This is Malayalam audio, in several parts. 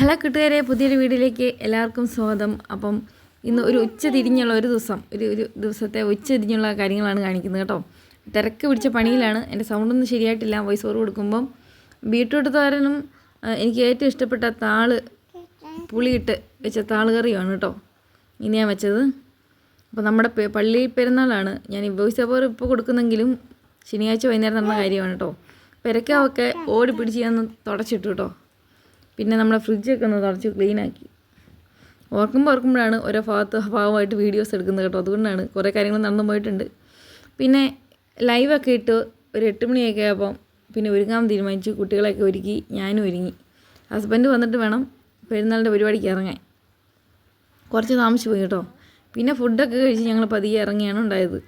ഹലോ കൂട്ടുകാരെ പുതിയൊരു വീഡിയോയിലേക്ക് എല്ലാവർക്കും സ്വാഗതം. അപ്പം ഇന്ന് ഒരു ഉച്ച തിരിഞ്ഞുള്ള ഒരു ദിവസം ഒരു ഒരു ദിവസത്തെ ഉച്ച തിരിഞ്ഞുള്ള കാര്യങ്ങളാണ് കാണിക്കുന്നത് കേട്ടോ. തിരക്ക് പിടിച്ച പണിയിലാണ്. എന്റെ സൗണ്ടൊന്നും ശരിയായിട്ടില്ല. വോയിസ് ഓവർ കൊടുക്കുമ്പം ബീട്രൂട്ട് തോരനും എനിക്ക് ഏറ്റവും ഇഷ്ടപ്പെട്ട താൾ പുളിയിട്ട് വെച്ച താൾ കറിയാണ് കേട്ടോ. ഇനി ഞാൻ വെച്ചത്. അപ്പോൾ നമ്മുടെ പള്ളി പെരുന്നാളാണ്. ഞാൻ വോയിസ് ഓവർ ഇപ്പോൾ കൊടുക്കുന്നെങ്കിലും ശനിയാഴ്ച വൈകുന്നേരം നടന്ന കാര്യമാണ് കേട്ടോ. പെരക്കാവൊക്കെ ഓടി പിടിച്ച് ഞാൻ തുടച്ചിട്ടു കേട്ടോ. പിന്നെ നമ്മളെ ഫ്രിഡ്ജൊക്കെ ഒന്ന് തുടച്ച് ക്ലീനാക്കി. ഓർക്കുമ്പോൾ ഓർക്കുമ്പോഴാണ് ഓരോ ഭാഗത്ത് ഭാഗമായിട്ട് വീഡിയോസ് എടുക്കുന്നത് കേട്ടോ. അതുകൊണ്ടാണ് കുറേ കാര്യങ്ങൾ നടന്നു പോയിട്ടുണ്ട്. പിന്നെ ലൈവൊക്കെ ഇട്ട് ഒരു എട്ട് മണിയൊക്കെ ആയപ്പം പിന്നെ ഒരുങ്ങാൻ തീരുമാനിച്ചു. കുട്ടികളെയൊക്കെ ഒരുക്കി ഞാനും ഒരുങ്ങി. ഹസ്ബൻഡ് വന്നിട്ട് വേണം പെരുന്നാളിന്റെ പരിപാടിക്ക് ഇറങ്ങാൻ. കുറച്ച് താമസിച്ചു പോയി കേട്ടോ. പിന്നെ ഫുഡൊക്കെ കഴിച്ച് ഞങ്ങൾ പതിയെ ഇറങ്ങിയാണ് ഉണ്ടായത്.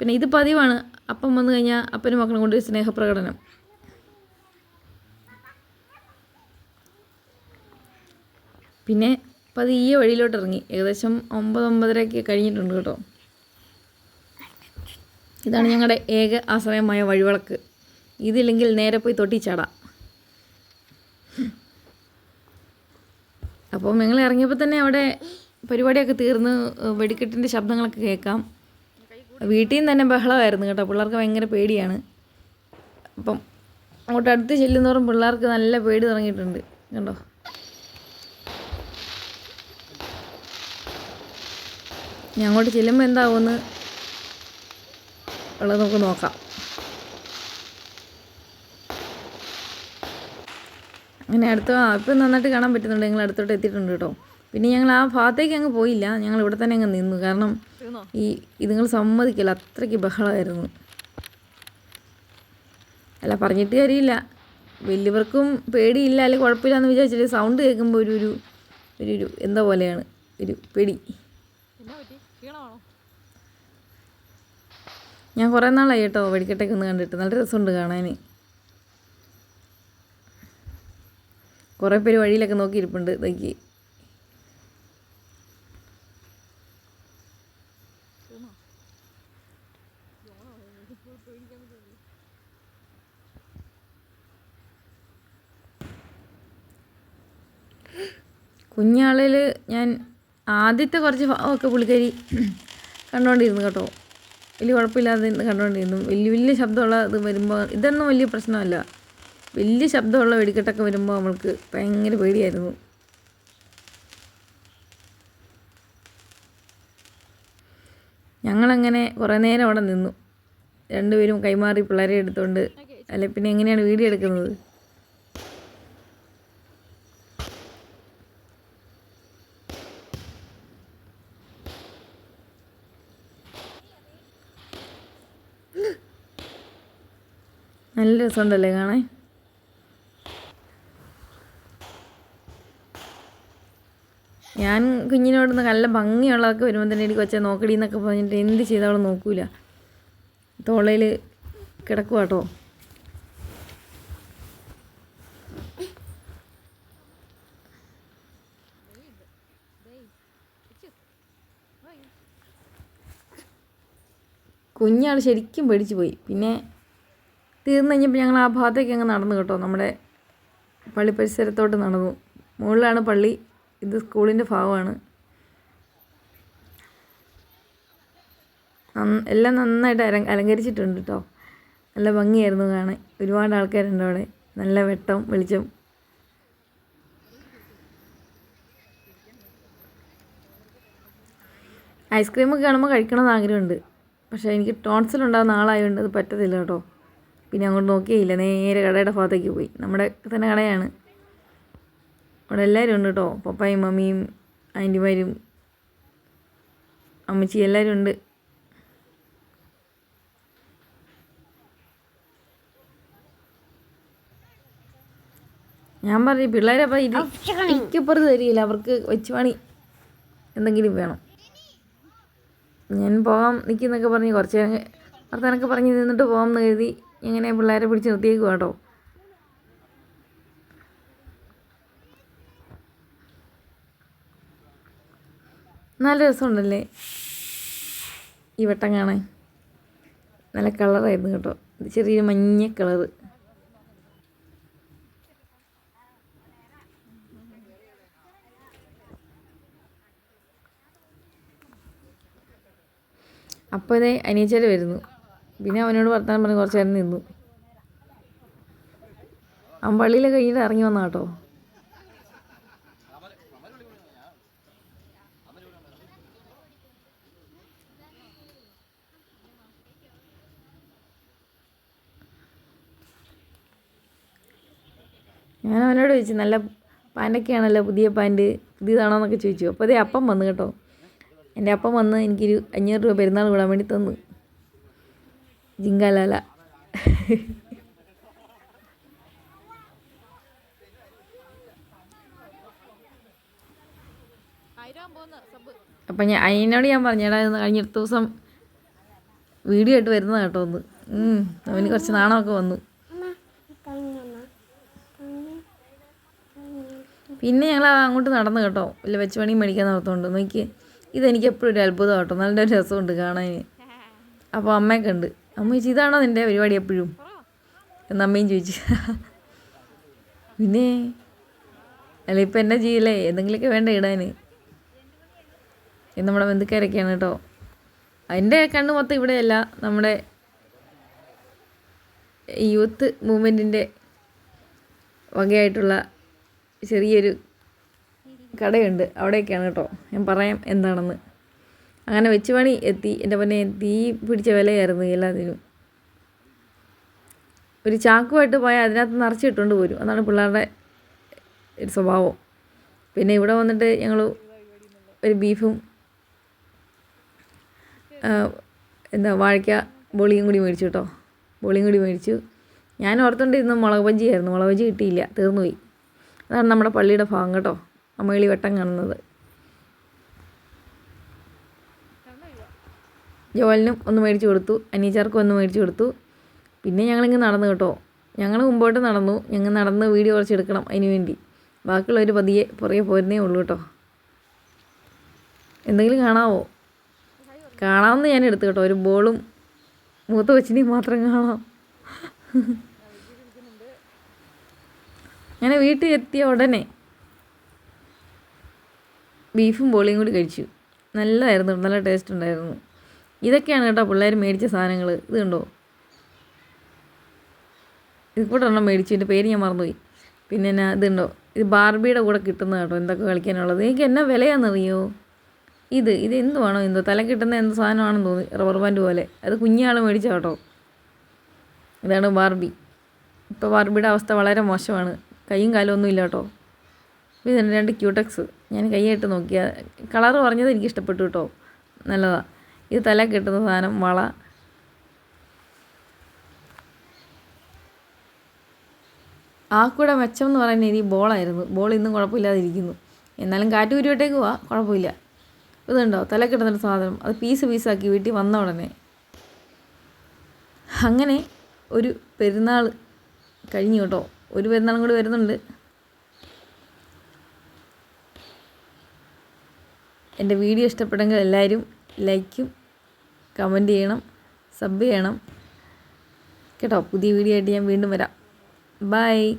പിന്നെ ഇത് പതിവാണ്. അപ്പം വന്നു കഴിഞ്ഞാൽ അപ്പനും മക്കളും കൊണ്ട് സ്നേഹപ്രകടനം. പിന്നെ പതിയെ വഴിയിലോട്ട് ഇറങ്ങി ഏകദേശം ഒമ്പത് ഒമ്പതരയൊക്കെ കഴിഞ്ഞിട്ടുണ്ട് കേട്ടോ. ഇതാണ് ഞങ്ങളുടെ ഏക ആശ്രയമായ വഴിവിളക്ക്. ഇതില്ലെങ്കിൽ നേരെ പോയി തൊട്ടി ചാടാം അപ്പോൾ ഞങ്ങൾ ഇറങ്ങിയപ്പോൾ തന്നെ അവിടെ പരിപാടിയൊക്കെ തീർന്ന് വെടിക്കെട്ടിന്റെ ശബ്ദങ്ങളൊക്കെ കേൾക്കാം. വീട്ടിൽ നിന്ന് തന്നെ ബഹളമായിരുന്നു കേട്ടോ. പിള്ളേർക്ക് ഭയങ്കര പേടിയാണ്. അപ്പം അങ്ങോട്ട് അടുത്ത് ചെല്ലുന്നോറും പിള്ളേർക്ക് നല്ല പേടി തുടങ്ങിയിട്ടുണ്ട്. കണ്ടോ? ഞാൻ അങ്ങോട്ട് ചെല്ലുമ്പോൾ എന്താവുമെന്ന് ഉള്ളത് നമുക്ക് നോക്കാം. അങ്ങനെ അടുത്ത ഇപ്പം നന്നായിട്ട് കാണാൻ പറ്റുന്നുണ്ട്. ഞങ്ങൾ അടുത്തോട്ട് എത്തിയിട്ടുണ്ട് കേട്ടോ. പിന്നെ ഞങ്ങൾ ആ ഭാഗത്തേക്ക് അങ്ങ് പോയില്ല. ഞങ്ങൾ ഇവിടെ തന്നെ അങ്ങ് നിന്നു. കാരണം ഈ ഇതുങ്ങൾ സമ്മതിക്കില്ല. അത്രയ്ക്ക് ബഹളമായിരുന്നു. അല്ല പറഞ്ഞിട്ട് കാര്യമില്ല. വലിയവർക്കും പേടിയില്ല. അല്ലെങ്കിൽ കുഴപ്പമില്ല എന്ന് വിചാരിച്ചിട്ട് സൗണ്ട് കേൾക്കുമ്പോൾ ഒരു ഒരു ഒരു എന്താ പോലെയാണ്? ഒരു പേടി. ഞാൻ കുറേ നാളായി കേട്ടോ വെടിക്കെട്ടൊക്കെ ഒന്ന് കണ്ടിട്ട്. നല്ല രസമുണ്ട് കാണാൻ കുറേ പേര് വഴിയിലൊക്കെ നോക്കിയിരിപ്പുണ്ട് ഇതൊക്കെ. കുഞ്ഞാളിൽ ഞാൻ ആദ്യത്തെ കുറച്ച് ഒക്കെ പുള്ളിക്കാരി കണ്ടുകൊണ്ടിരുന്നു കേട്ടോ. വലിയ കുഴപ്പമില്ലാതെ കണ്ടുകൊണ്ടിരുന്നു വലിയ വലിയ ശബ്ദമുള്ള ഇത് വരുമ്പോൾ ഇതൊന്നും വലിയ പ്രശ്നമല്ല. വലിയ ശബ്ദമുള്ള വെടിക്കെട്ടൊക്കെ വരുമ്പോൾ നമ്മൾക്ക് ഭയങ്കര പേടിയായിരുന്നു. ഞങ്ങളങ്ങനെ കുറേ നേരം അവിടെ നിന്നു. രണ്ടുപേരും കൈമാറി പിള്ളേരെ എടുത്തുകൊണ്ട് അല്ലെ പിന്നെ എങ്ങനെയാണ് വീഡിയോ എടുക്കുന്നത്? നല്ല രസമുണ്ടല്ലേ കാണാൻ? ഞാൻ കുഞ്ഞിനോട് നല്ല ഭംഗിയുള്ളതൊക്കെ വരുമ്പോൾ തന്നെ എനിക്ക് വെച്ചാൽ നോക്കടി എന്നൊക്കെ പറഞ്ഞിട്ട് എന്ത് ചെയ്താലും നോക്കൂല. തോളയിൽ കിടക്കുക കേട്ടോ കുഞ്ഞാൾ ശരിക്കും പേടിച്ചു പോയി. പിന്നെ തീർന്നു കഴിഞ്ഞപ്പോൾ ഞങ്ങൾ ആ ഭാഗത്തേക്ക് അങ്ങ് നടന്നു കേട്ടോ. നമ്മുടെ പള്ളി പരിസരത്തോട്ട് നടന്നു. മുകളിലാണ് പള്ളി. ഇത് സ്കൂളിന്റെ ഭാഗമാണ്. എല്ലാം നന്നായിട്ട് അല അലങ്കരിച്ചിട്ടുണ്ട് കേട്ടോ. നല്ല ഭംഗിയായിരുന്നു കാണാൻ. ഒരുപാട് ആൾക്കാരുണ്ട് അവിടെ. നല്ല വെട്ടം വെളിച്ചം. ഐസ്ക്രീമൊക്കെ കാണുമ്പോൾ കഴിക്കണമെന്ന് ആഗ്രഹമുണ്ട്. പക്ഷേ എനിക്ക് ടോൺസിൽ ഉണ്ടാകുന്ന ആളായതുകൊണ്ട് അത് പറ്റത്തില്ല കേട്ടോ. പിന്നെ അങ്ങോട്ട് നോക്കിയില്ല നേരെ കടയുടെ ഭാഗത്തേക്ക് പോയി. നമ്മുടെ തന്നെ കടയാണ്. അവിടെ എല്ലാവരും ഉണ്ട് കേട്ടോ പപ്പായും മമ്മിയും ആന്റിമാരും അമ്മച്ചി എല്ലാവരും ഉണ്ട്. ഞാൻ പറഞ്ഞു പിള്ളേരെ അപ്പം ഇത് ഇക്കപ്പുറത്ത് തരികയില്ല അവർക്ക് വെച്ച് പണി എന്തെങ്കിലും വേണം. ഞാൻ പോകാം നിൽക്കുന്നൊക്കെ പറഞ്ഞ് കുറച്ച് നേരം വർത്താനൊക്കെ പറഞ്ഞ് നിന്നിട്ട് പോകാം എന്ന് കരുതി. ഇങ്ങനെ പിള്ളേരെ പിടിച്ച് നിർത്തിയേക്കുക കേട്ടോ. നല്ല രസമുണ്ടല്ലേ? ഈ വട്ടം കാണാൻ. നല്ല കളറായിരുന്നു കേട്ടോ. ചെറിയൊരു മഞ്ഞ കളറ്. അപ്പോൾ ഇതേ വരുന്നു. പിന്നെ അവനോട് വർത്താനം പറഞ്ഞ് കുറച്ച് നേരം നിന്നു. അവൻ പള്ളിയിലെ കഴിഞ്ഞിട്ട് ഇറങ്ങി വന്ന കേട്ടോ. ഞാൻ അവനോട് ചോദിച്ചു നല്ല പാന്റൊക്കെയാണല്ലോ പുതിയ പാന്റ് പുതിയതാണോ എന്നൊക്കെ ചോദിച്ചു. അപ്പോൾ അതേ അപ്പം വന്നു കേട്ടോ. എന്റെ അപ്പം വന്ന് എനിക്കൊരു അഞ്ഞൂറ് രൂപ പെരുന്നാൾ വിടാൻ വേണ്ടി തന്നു. ജിങ്കാലാല അപ്പം ഞാൻ അതിനോട് ഞാൻ പറഞ്ഞേടാ കഴിഞ്ഞ ദിവസം വീഡിയോ ആയിട്ട് വരുന്നത് കേട്ടോ ഒന്ന്. അവന് കുറച്ച് നാണമൊക്കെ വന്നു. പിന്നെ ഞങ്ങൾ അങ്ങോട്ട് നടന്നു കേട്ടോ. വല്ല വെച്ച് പണി മേടിക്കാൻ നടത്തുന്നുണ്ട്. നോക്കി ഇതെനിക്ക് എപ്പോഴും ഒരു അത്ഭുതം കേട്ടോ. നല്ല ഒരു രസമുണ്ട് കാണാൻ അപ്പോൾ അമ്മയൊക്കെ ഉണ്ട്. അമ്മ ചേച്ചി ഇതാണോ നിന്റെ പരിപാടി എപ്പോഴും? എന്ന് അമ്മയും ചോദിച്ചു. പിന്നെ അല്ല ഇപ്പം എന്നാ ചെയ്യല്ലേ എന്തെങ്കിലുമൊക്കെ വേണ്ട ഇടാൻ നമ്മുടെ ബന്ധുക്കാരൊക്കെയാണ് കേട്ടോ. അതിന്റെ കണ്ണ് മൊത്തം ഇവിടെയല്ല. നമ്മുടെ യൂത്ത് മൂവ്മെന്റിന്റെ വകയായിട്ടുള്ള ചെറിയൊരു കടയുണ്ട്. അവിടെയൊക്കെയാണ് കേട്ടോ. ഞാൻ പറയാം എന്താണെന്ന്. അങ്ങനെ വെച്ച് പണി എത്തി. എന്റെ പൊന്നെ തീ പിടിച്ച വിലയായിരുന്നു എല്ലാത്തിനും. ഒരു ചാക്കുമായിട്ട് പോയാൽ അതിനകത്ത് നിറച്ചിട്ടുകൊണ്ട് പോരും. അതാണ് പിള്ളേരുടെ ഒരു സ്വഭാവം. പിന്നെ ഇവിടെ വന്നിട്ട് ഞങ്ങൾ ഒരു ബീഫും എന്താ വാഴയ്ക്ക ബോളിയും കൂടി മേടിച്ചു കേട്ടോ. ബോളിയും കൂടി മേടിച്ചു. ഞാൻ ഓർത്തുകൊണ്ട് ഇന്ന് മുളക് ആയിരുന്നു. മുളക് ബജ്ജി കിട്ടിയില്ല. തീർന്നുപോയി. അതാണ് നമ്മുടെ പള്ളിയുടെ ഭാഗം കേട്ടോ. അമ്മേളി വട്ടം കാണുന്നത്. ജോലിനും ഒന്ന് മേടിച്ചു കൊടുത്തു അനീച്ചാർക്കും ഒന്ന് മേടിച്ചു കൊടുത്തു. പിന്നെ ഞങ്ങളിങ്ങ് നടന്നു കേട്ടോ. ഞങ്ങൾ മുമ്പോട്ട് നടന്നു. ഞങ്ങൾ നടന്ന് വീഡിയോ കുറച്ച് എടുക്കണം അതിന് വേണ്ടി. ബാക്കിയുള്ളവർ പതിയെ പുറകെ പോരുന്നേ ഉള്ളൂ കേട്ടോ. എന്തെങ്കിലും കാണാവോ? കാണാമെന്ന് ഞാൻ എടുത്തു കേട്ടോ. ഒരു ബോളും മൂത്ത കൊച്ചിനെയും മാത്രം കാണാം. അങ്ങനെ വീട്ടിൽ എത്തിയ ഉടനെ ബീഫും ബോളിയും കൂടി കഴിച്ചു. നല്ലതായിരുന്നു നല്ല ടേസ്റ്റ് ഉണ്ടായിരുന്നു. ഇതൊക്കെയാണ് കേട്ടോ പിള്ളേർ മേടിച്ച സാധനങ്ങൾ ഇത് കണ്ടോ? ഇത് കൂടെ ഒരെണ്ണം മേടിച്ചു. എന്റെ പേര് ഞാൻ മറന്നുപോയി. പിന്നെ എന്നാ ഇതുണ്ടോ ഇത് ബാർബിയുടെ കൂടെ കിട്ടുന്ന കേട്ടോ. എന്തൊക്കെ കളിക്കാനുള്ളത്. എനിക്ക് എന്നാ വിലയാണെന്നറിയോ ഇത് ഇത് എന്തുവാണോ എന്തോ? തല കിട്ടുന്ന എന്ത് സാധനമാണെന്ന് തോന്നി. റബ്ബർ ബാൻഡ് പോലെ. അത് കുഞ്ഞാൾ മേടിച്ച കേട്ടോ. ഇതാണ് ബാർബി. ഇപ്പോൾ ബാർബിയുടെ അവസ്ഥ വളരെ മോശമാണ്. കൈയും കാലും ഒന്നും ഇല്ല കേട്ടോ. ഇതുണ്ട് രണ്ട് ക്യൂടെക്സ്. ഞാൻ കൈയായിട്ട് നോക്കിയ കളറ് പറഞ്ഞത് എനിക്ക് ഇഷ്ടപ്പെട്ടു കേട്ടോ. നല്ലതാ. ഇത് തല കിട്ടുന്ന സാധനം വള. ആ കൂടെ മെച്ചം എന്ന് പറയുന്നത് ഇനി ബോളായിരുന്നു. ബോൾ ഇന്നും കുഴപ്പമില്ലാതിരിക്കുന്നു. എന്നാലും കാറ്റ് ഉരുവട്ടേക്ക് പോവാ കുഴപ്പമില്ല. ഇതുണ്ടോ തല കിട്ടുന്നൊരു സാധനം. അത് പീസ് പീസാക്കി വീട്ടിൽ വന്ന ഉടനെ. അങ്ങനെ ഒരു പെരുന്നാൾ കഴിഞ്ഞു കേട്ടോ. ഒരു പെരുന്നാളും കൂടി വരുന്നുണ്ട്. എന്റെ വീഡിയോ ഇഷ്ടപ്പെട്ടെങ്കിൽ എല്ലാവരും ലൈക്കും കമന്റ് ചെയ്യണം സബ് ചെയ്യണം. കേട്ടോ പുതിയ വീഡിയോ ആയിട്ട് ഞാൻ വീണ്ടും വരാം. ബൈ.